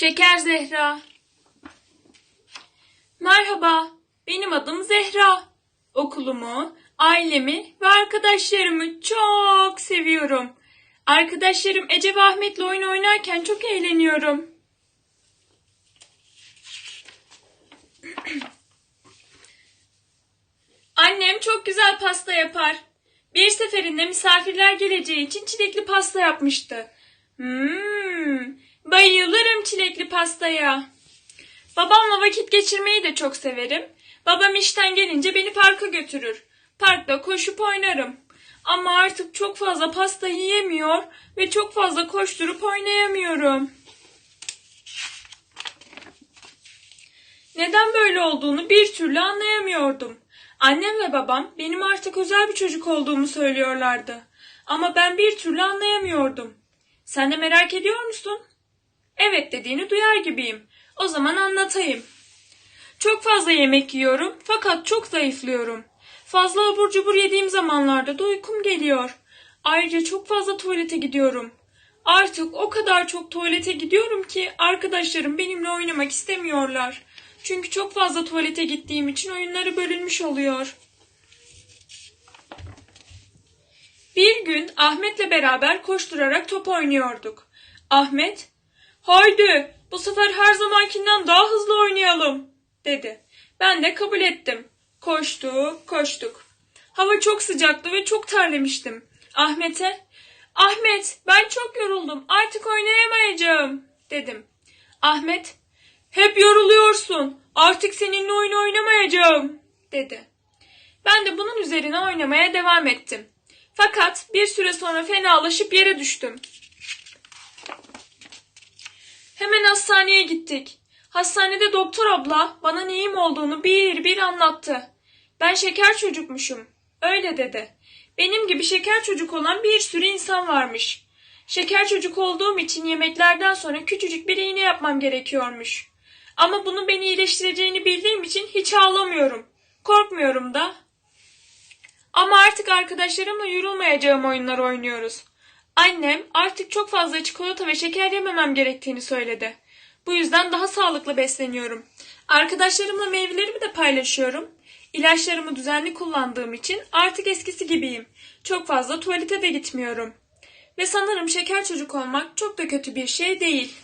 Şeker Zehra. Merhaba, benim adım Zehra. Okulumu, ailemi ve arkadaşlarımı çok seviyorum. Arkadaşlarım Ece ve Ahmet'le oyun oynarken çok eğleniyorum. Annem çok güzel pasta yapar. Bir seferinde misafirler geleceği için çilekli pasta yapmıştı. Hmm, bayılırım çilekli pastaya. Babamla vakit geçirmeyi de çok severim. Babam işten gelince beni parka götürür. Parkta koşup oynarım. Ama artık çok fazla pasta yiyemiyor ve çok fazla koşturup oynayamıyorum. Neden böyle olduğunu bir türlü anlayamıyordum. Annem ve babam benim artık özel bir çocuk olduğumu söylüyorlardı. Ama ben bir türlü anlayamıyordum. Sen de merak ediyor musun? Evet dediğini duyar gibiyim. O zaman anlatayım. Çok fazla yemek yiyorum fakat çok zayıflıyorum. Fazla abur cubur yediğim zamanlarda da uykum geliyor. Ayrıca çok fazla tuvalete gidiyorum. Artık o kadar çok tuvalete gidiyorum ki arkadaşlarım benimle oynamak istemiyorlar. Çünkü çok fazla tuvalete gittiğim için oyunları bölünmüş oluyor. Bir gün Ahmet'le beraber koşturarak top oynuyorduk. Ahmet, haydi bu sefer her zamankinden daha hızlı oynayalım dedi. Ben de kabul ettim. Koştuk, koştuk. Hava çok sıcaktı ve çok terlemiştim. Ahmet'e, Ahmet ben çok yoruldum artık oynayamayacağım dedim. Ahmet, hep yoruluyorsun artık seninle oyun oynamayacağım dedi. Ben de bunun üzerine oynamaya devam ettim. Fakat bir süre sonra fenalaşıp yere düştüm. Hemen hastaneye gittik. Hastanede doktor abla bana neyim olduğunu bir bir anlattı. Ben şeker çocukmuşum. Öyle dedi. Benim gibi şeker çocuk olan bir sürü insan varmış. Şeker çocuk olduğum için yemeklerden sonra küçücük bir iğne yapmam gerekiyormuş. Ama bunun beni iyileştireceğini bildiğim için hiç ağlamıyorum. Korkmuyorum da. Ama artık arkadaşlarımla yorulmayacağım oyunlar oynuyoruz. Annem artık çok fazla çikolata ve şeker yememem gerektiğini söyledi. Bu yüzden daha sağlıklı besleniyorum. Arkadaşlarımla meyvelerimi de paylaşıyorum. İlaçlarımı düzenli kullandığım için artık eskisi gibiyim. Çok fazla tuvalete de gitmiyorum. Ve sanırım şeker çocuk olmak çok da kötü bir şey değil.